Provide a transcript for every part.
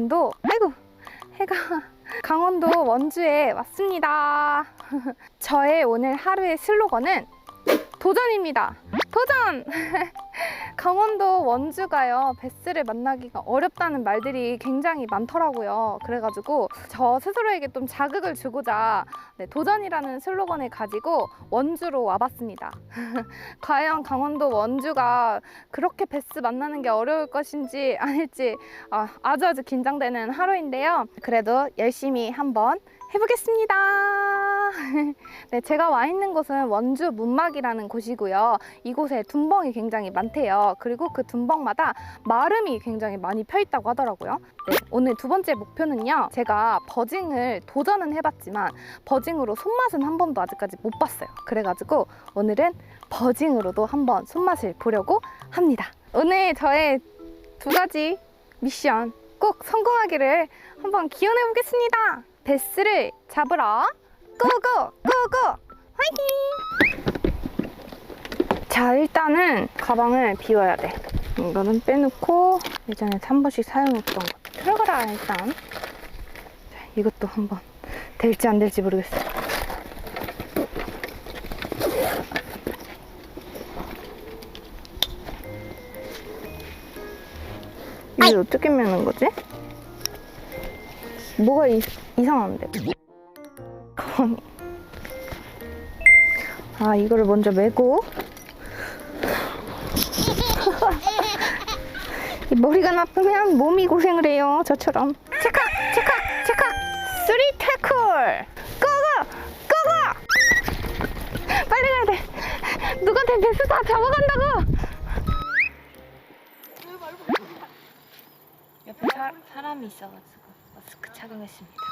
강원도, 아이고, 해가, 강원도 원주에 왔습니다. 저의 오늘 하루의 슬로건은 도전입니다. 도전! 강원도 원주가요, 베스를 만나기가 어렵다는 말들이 굉장히 많더라고요. 그래가지고 저 스스로에게 좀 자극을 주고자 네, 도전이라는 슬로건을 가지고 원주로 와봤습니다. 과연 강원도 원주가 그렇게 베스 만나는 게 어려울 것인지 아닐지 아, 아주 아주 긴장되는 하루인데요. 그래도 열심히 한번 해보겠습니다. 네, 제가 와 있는 곳은 원주 문막이라는 곳이고요. 이곳에 둔벙이 굉장히 많대요. 그리고 그 둔벙마다 마름이 굉장히 많이 펴 있다고 하더라고요. 네, 오늘 두 번째 목표는요. 제가 버징을 도전은 해봤지만 버징으로 손맛은 한 번도 아직까지 못 봤어요. 그래가지고 오늘은 버징으로도 한번 손맛을 보려고 합니다. 오늘 저의 두 가지 미션 꼭 성공하기를 한번 기원해 보겠습니다. 베스를 잡으러 고고 고고 화이팅! 자 일단은 가방을 비워야 돼. 이거는 빼놓고 예전에 한 번씩 사용했던 거 들어가라 일단. 자, 이것도 한번 될지 안 될지 모르겠어. 이게 어떻게 매는 거지? 뭐가 이, 이상한데? 가방이. 아, 이거를 먼저 메고. 이 머리가 나쁘면 몸이 고생을 해요. 저처럼. 체크! 체크! 체크! 쓰리 태클! 고고! 고고! 빨리 가야 돼. 누구한테 베스 다 잡아간다고! 옆에 사, 사람이 있어가지고 마스크 착용했습니다.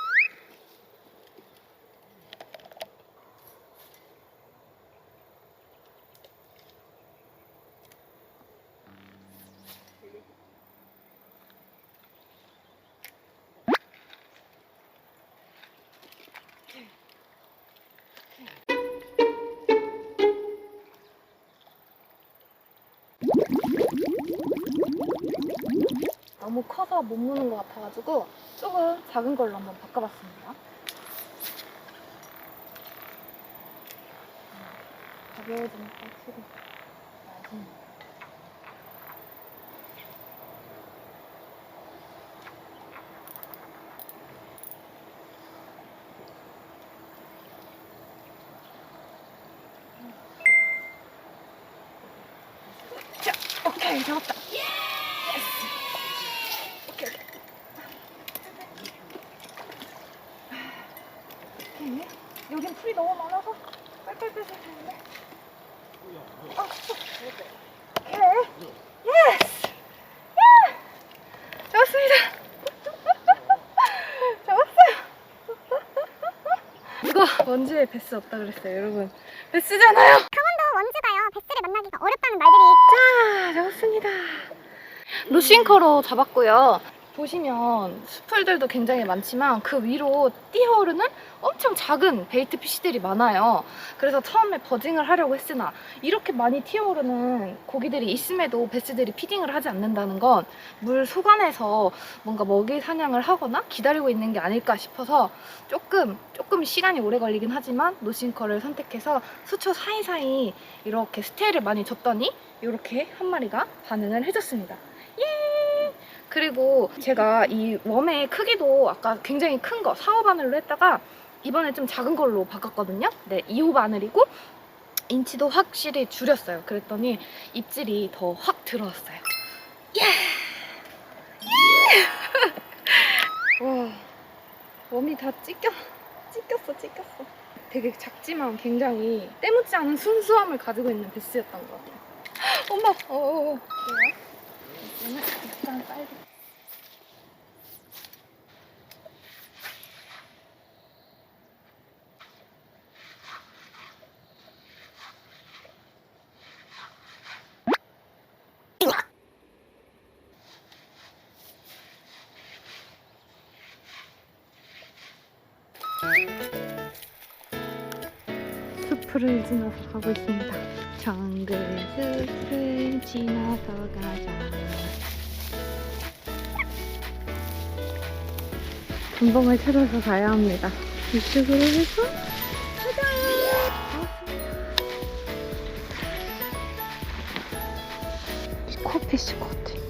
너무 커서 못 무는 것 같아가지고 조금 작은 걸로 한번 바꿔봤습니다. 가벼워지니까 확실히 오케이 잡았다. 오케이, 오케이. 오케이. 여긴 풀이 너무 많아서 빨빨빨 되는데. 아, 오케이. 예스! 예! 잡았습니다. 잡았어요. 누가 원주에 베스 없다 그랬어요, 여러분. 베스잖아요. 강원도 원주가요 베스를 만나기가 어렵다는 말들이 자, 잡았습니다. 루싱커로 잡았고요. 보시면 수풀들도 굉장히 많지만 그 위로 뛰어오르는 엄청 작은 베이트 피쉬들이 많아요. 그래서 처음에 버징을 하려고 했으나 이렇게 많이 튀어오르는 고기들이 있음에도 베스들이 피딩을 하지 않는다는 건물 속안에서 뭔가 먹이 사냥을 하거나 기다리고 있는 게 아닐까 싶어서 조금 조금 시간이 오래 걸리긴 하지만 노싱커를 선택해서 수초 사이사이 이렇게 스테이를 많이 줬더니 이렇게 한 마리가 반응을 해줬습니다. 예! 그리고 제가 이 웜의 크기도 아까 굉장히 큰 거 4호 바늘로 했다가 이번에 좀 작은 걸로 바꿨거든요. 네, 2호 바늘이고 인치도 확실히 줄였어요. 그랬더니 입질이 더 확 들어왔어요. 예! 예! 와, 웜이 다 찢겨, 찢겼어, 찢겼어. 되게 작지만 굉장히 때묻지 않은 순수함을 가지고 있는 베스였던 것 같아요. 엄마, 어, 어, 그래요? 약간 빨리. 숲을 지나서 가고 있습니다. 정글 숲을 지나서 가자. 금봉을 찾아서 가야 합니다. 이쪽으로 해서 가자. 코피쉬 것 같아.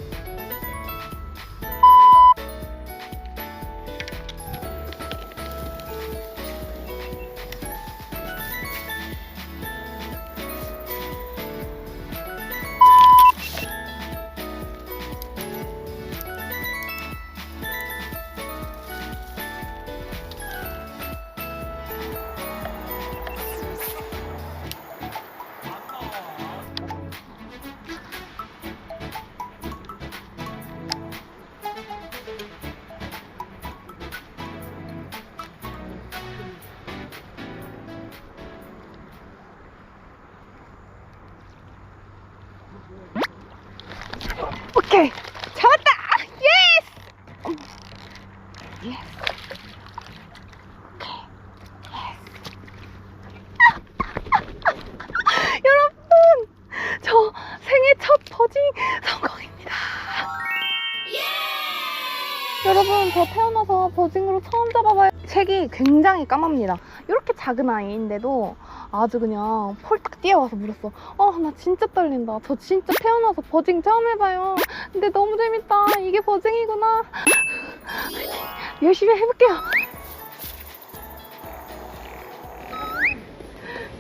오케이 잡았다. 예스 예스 예스 여러분 저 생애 첫 버징 성공입니다. 여러분 저 태어나서 버징으로 처음 잡아봐요. 색이 굉장히 까맣니다. 이렇게 작은 아이인데도 아주 그냥 폴딱 뛰어와서 물었어 어, 나 진짜 떨린다. 저 진짜 태어나서 버징 처음 해봐요. 근데 너무 재밌다. 이게 버징이구나. 열심히 해볼게요.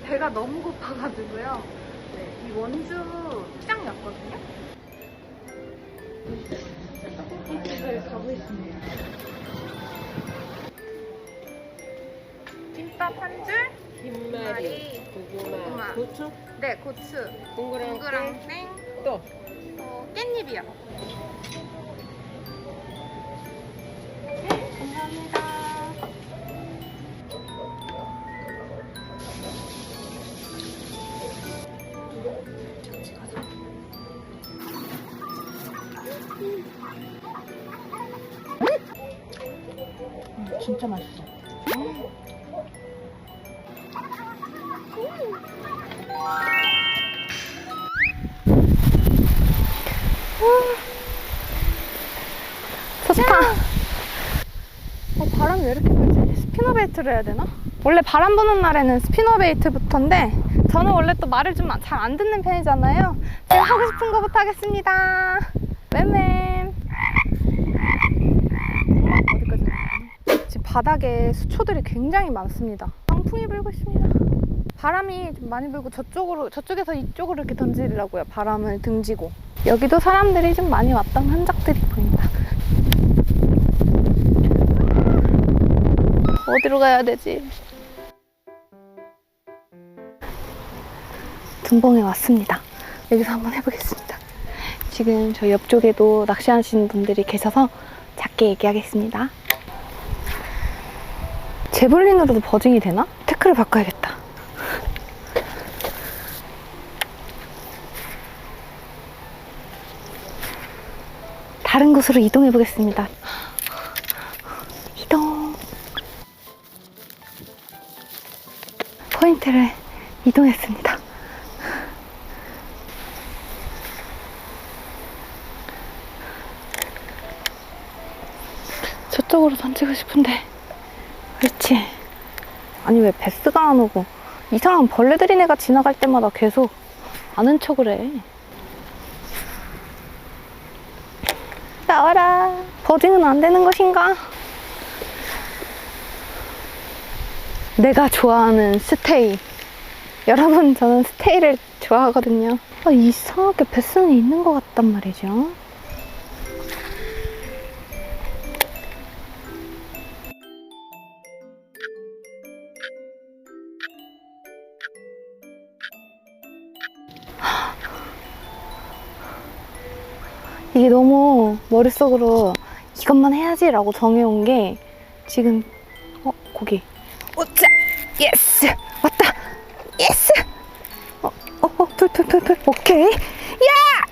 배가 너무 고파가지고요. 네, 이 원주 시장 갔거든요. 이 집을 가고 있습니다. 김밥 한 줄? 김말이, 고구마. 고구마, 고추, 네, 고추. 동그랑 동그랑 땡. 또 어, 깻잎이요. 감사합니다. 음, 진짜 맛있어. 좋다. 어, 바람이 왜 이렇게 불지? 스피너 베이트를 해야 되나? 원래 바람 부는 날에는 스피너 베이트부터인데 저는 원래 또 말을 좀 잘 안 듣는 편이잖아요. 제가 하고 싶은 거부터 하겠습니다. 맴맴. 어디까지 나가나? 지금 바닥에 수초들이 굉장히 많습니다. 강풍이 불고 있습니다. 바람이 좀 많이 불고 저쪽으로 저쪽에서 이쪽으로 이렇게 던지려고요. 바람을 등지고 여기도 사람들이 좀 많이 왔던 흔적들이 보인다. 어디로 가야 되지? 둔봉에 왔습니다. 여기서 한번 해보겠습니다. 지금 저 옆쪽에도 낚시하시는 분들이 계셔서 작게 얘기하겠습니다. 제블린으로도 버징이 되나? 태클을 바꿔야겠다. 다른 곳으로 이동해 보겠습니다. 포인트를 이동했습니다. 저쪽으로 던지고 싶은데. 그렇지. 아니 왜 베스가 안 오고? 이상한 벌레들이네가 지나갈 때마다 계속 아는 척을 해. 나와라. 버딩은 안 되는 것인가 내가 좋아하는 스테이. 여러분 저는 스테이를 좋아하거든요. 아, 이상하게 베스는 있는 것 같단 말이죠. 이게 너무 머릿속으로 이것만 해야지 라고 정해온 게 지금 어 고기 오짜 예스 왔다. 예스 어어불불불불 오케이 야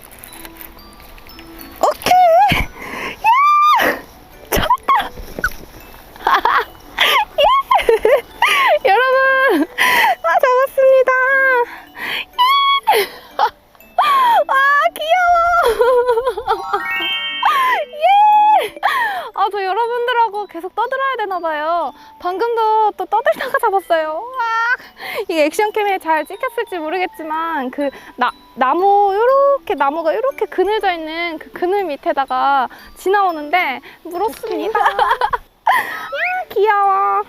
이게 액션캠에 잘 찍혔을지 모르겠지만, 그, 나, 나무, 요렇게 나무가 요렇게 그늘져 있는 그 그늘 밑에다가 지나오는데, 물었습니다. 아, 귀여워.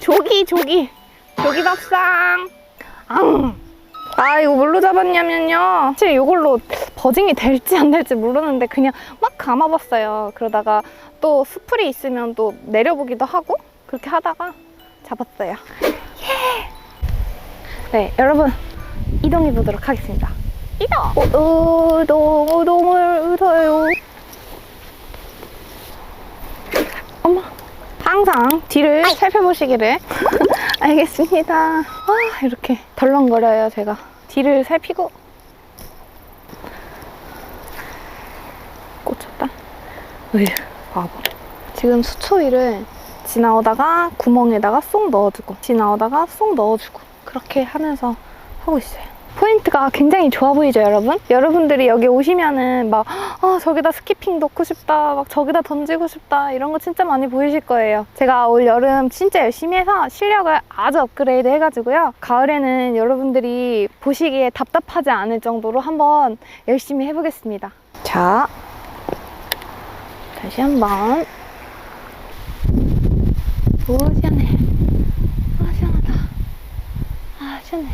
조기, 조기. 조기 밥상. 앙. 아 이거 뭘로 잡았냐면요 사실 이걸로 버징이 될지 안 될지 모르는데 그냥 막 감아봤어요 그러다가 또 수풀이 있으면 또 내려보기도 하고 그렇게 하다가 잡았어요 예! 네 여러분 이동해 보도록 하겠습니다 이동 어, 우동 우동을 으서요 엄마 항상 뒤를 살펴보시기를 알겠습니다. 아, 이렇게 덜렁거려요, 제가. 뒤를 살피고. 꽂혔다. 으휴, 바보. 지금 수초위를 지나오다가 구멍에다가 쏙 넣어주고, 지나오다가 쏙 넣어주고, 그렇게 하면서 하고 있어요. 포인트가 굉장히 좋아 보이죠, 여러분? 여러분들이 여기 오시면은 막, 아, 저기다 스키핑 넣고 싶다, 막 저기다 던지고 싶다, 이런 거 진짜 많이 보이실 거예요. 제가 올 여름 진짜 열심히 해서 실력을 아주 업그레이드 해가지고요. 가을에는 여러분들이 보시기에 답답하지 않을 정도로 한번 열심히 해보겠습니다. 자, 다시 한 번. 오, 시원해. 아, 시원하다. 아, 시원해.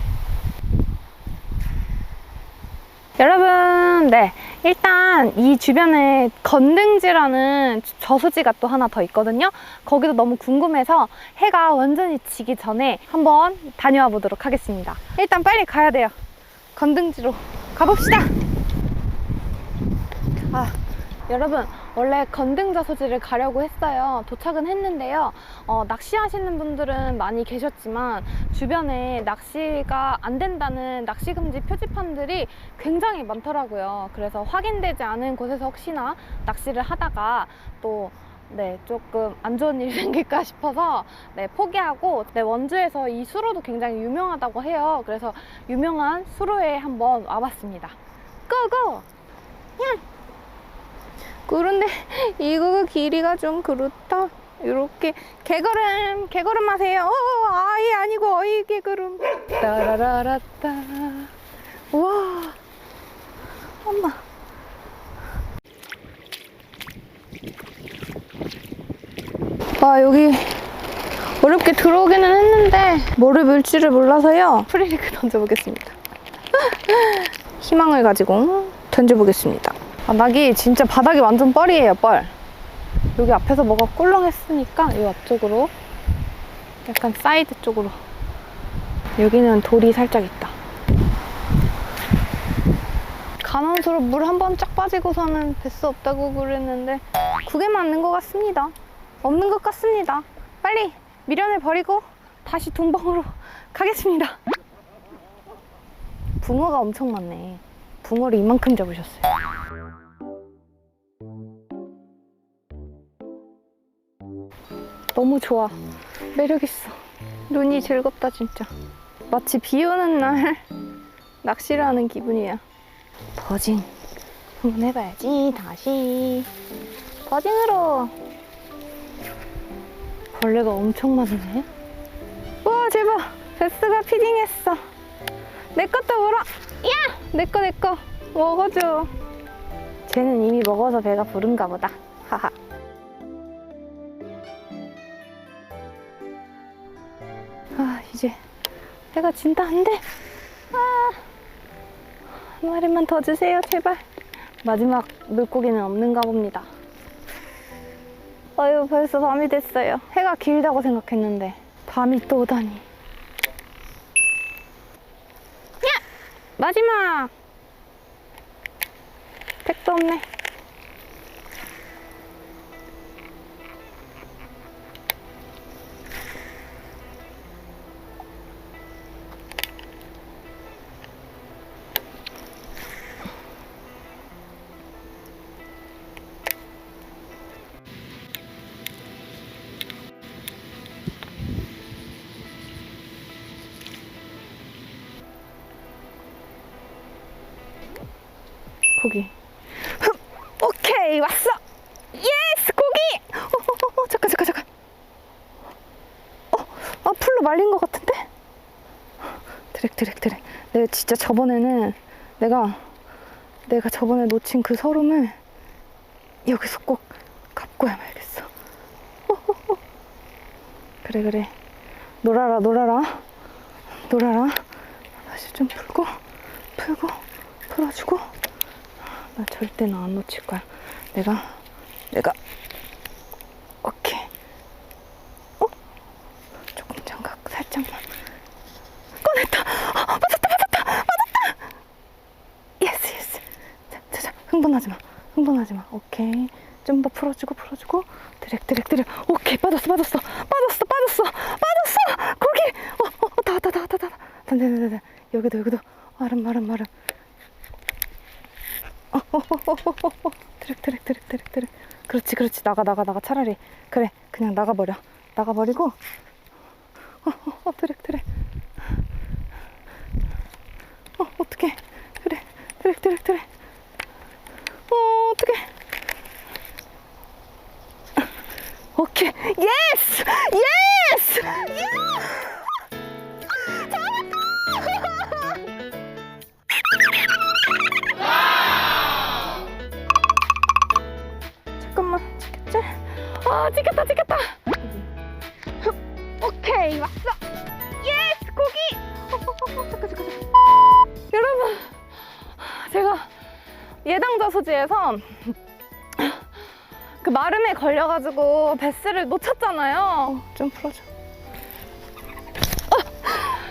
여러분, 네. 일단 이 주변에 건등지라는 저수지가 또 하나 더 있거든요. 거기도 너무 궁금해서 해가 완전히 지기 전에 한번 다녀와 보도록 하겠습니다. 일단 빨리 가야 돼요. 건등지로 가봅시다. 아, 여러분, 원래 건등 저수지를 가려고 했어요. 도착은 했는데요. 어, 낚시하시는 분들은 많이 계셨지만 주변에 낚시가 안 된다는 낚시 금지 표지판들이 굉장히 많더라고요. 그래서 확인되지 않은 곳에서 혹시나 낚시를 하다가 또 네, 조금 안 좋은 일이 생길까 싶어서 네, 포기하고 네, 원주에서 이 수로도 굉장히 유명하다고 해요. 그래서 유명한 수로에 한번 와봤습니다. 고고! 야! 그런데 이거 길이가 좀 그렇다. 이렇게 개걸음 개걸음 하세요. 어, 아이 아니고 어이 개걸음. 따라라라따. 와. 엄마. 와 여기 어렵게 들어오기는 했는데 뭐를 물지를 몰라서요. 프리리그 던져보겠습니다. 희망을 가지고 던져보겠습니다. 바닥이 진짜 바닥이 완전 뻘이에요 뻘. 여기 앞에서 뭐가 꿀렁했으니까 이 앞쪽으로 약간 사이드 쪽으로 여기는 돌이 살짝 있다. 간원수로 물 한 번 쫙 빠지고서는 뱃수 없다고 그랬는데 그게 맞는 것 같습니다. 없는 것 같습니다. 빨리 미련을 버리고 다시 동방으로 가겠습니다. 붕어가 엄청 많네. 붕어를 이만큼 잡으셨어요. 너무 좋아. 매력 있어. 눈이 즐겁다 진짜. 마치 비 오는 날 낚시를 하는 기분이야. 버징 한번 해봐야지. 다시 버징으로. 벌레가 엄청 많네. 와 대박. 베스가 피딩했어. 내 것도 물어. 야! 내 거, 내 거. 먹어줘. 쟤는 이미 먹어서 배가 부른가 보다. 하하. 아, 이제 해가 진다. 안 돼. 아. 한 마리만 더 주세요, 제발. 마지막 물고기는 없는가 봅니다. 아유, 벌써 밤이 됐어요. 해가 길다고 생각했는데, 밤이 또 오다니. 마지막! 택도 없네. 오케이 왔어. 예스 고기. 어, 어, 어, 잠깐 잠깐 잠깐. 어, 아 풀로 말린 것 같은데? 드랙 드랙 드랙. 내가 진짜 저번에는 내가 내가 저번에 놓친 그 서름을 여기서 꼭 갚고야 말겠어. 어, 어, 어. 그래 그래. 놀아라 놀아라 놀아라. 다시 좀 풀고 풀고 풀어주고. 나 절대 너 안 놓칠 거야. 내가, 내가, 오케이. 어? 조금 장각, 살짝만. 꺼냈다! 아, 맞았다, 맞았다, 맞았다! 예스, 예스. 자, 자, 자, 흥분하지 마. 흥분하지 마. 오케이. 좀 더 풀어주고, 풀어주고. 드랙, 드랙, 드랙. 오케이. 빠졌어, 빠졌어. 빠졌어, 빠졌어. 빠졌어! 거기! 어, 어, 어, 다, 다, 다, 다, 다. 다, 다, 다, 다. 여기도, 여기도. 마름, 마름, 마름. 어호호호호호 드랙 드랙 드랙 드랙 드랙. 그렇지 그렇지. 나가 나가 나가. 차라리. 그래 그냥 나가버려. 나가버리고. 어허허 드랙 드랙. 어 어떡해. 그래 드랙 드랙 드랙. 어 어떡해. 오케이. 예스 예스 잠 아 찍혔다 찍혔다. 흡, 오케이 왔어. 예스 고기. 어, 어, 어, 어, 잠깐 잠깐 잠깐 여러분 제가 예당자 소지에서 그 마름에 걸려가지고 베스를 놓쳤잖아요. 좀 풀어줘. 아,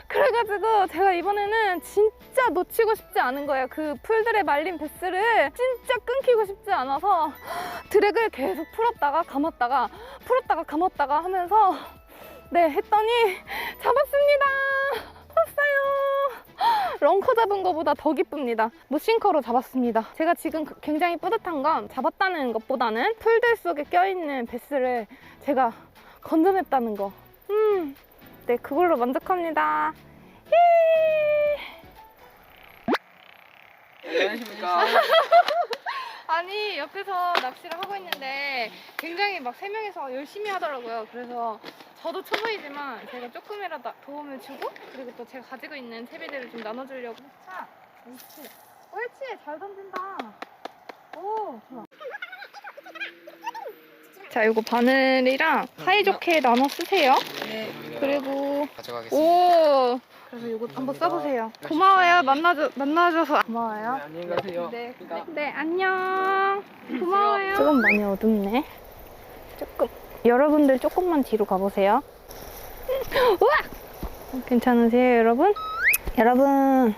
그래가지고 제가 이번에는 진짜 놓치고 싶지 않은 거예요. 그 풀들에 말린 베스를 진짜 끊기고 싶지 않아서 드랙을 계속 풀었다가 감았다가 풀었다가 감았다가 하면서 네 했더니 잡았습니다. 왔어요. 런커 잡은 것보다 더 기쁩니다. 무싱커로 잡았습니다. 제가 지금 그- 굉장히 뿌듯한 건 잡았다는 것보다는 풀들 속에 껴있는 베스를 제가 건져냈다는 거 음 네 그걸로 만족합니다. 예! 안녕하십니까. 아니 옆에서 낚시를 하고 있는데 굉장히 막 세 명이서 열심히 하더라고요. 그래서 저도 초보이지만 제가 조금이라도 도움을 주고 그리고 또 제가 가지고 있는 채비들을 좀 나눠주려고. 자, 옳지, 옳지, 잘 던진다. 오, 좋아. 자, 이거 바늘이랑 사이좋게 나눠 쓰세요. 네. 그리고 가져가겠습니다. 오, 그래서 이거 한번 써보세요. 고마워요. 만나줘 만나줘서 고마워요. 안녕히 가세요. 네, 네, 안녕. 고마워요. 조금 많이 어둡네. 조금. 여러분들 조금만 뒤로 가보세요. 우와! 괜찮으세요, 여러분? 여러분.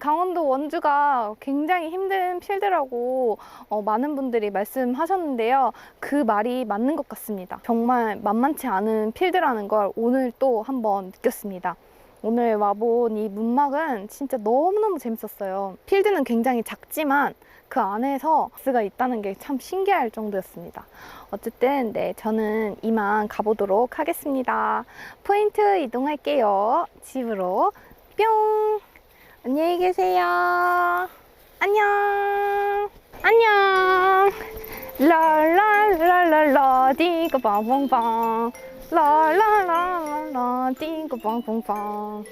강원도 원주가 굉장히 힘든 필드라고 어, 많은 분들이 말씀하셨는데요. 그 말이 맞는 것 같습니다. 정말 만만치 않은 필드라는 걸 오늘 또 한번 느꼈습니다. 오늘 와본 이 문막은 진짜 너무너무 재밌었어요. 필드는 굉장히 작지만 그 안에서 버스가 있다는 게 참 신기할 정도였습니다. 어쨌든 네 저는 이만 가보도록 하겠습니다. 포인트 이동할게요. 집으로 뿅. 안녕히 계세요. 안녕. 안녕. 라라라라라 딩거 빵빵빵 라라라라라 딩거 빵빵빵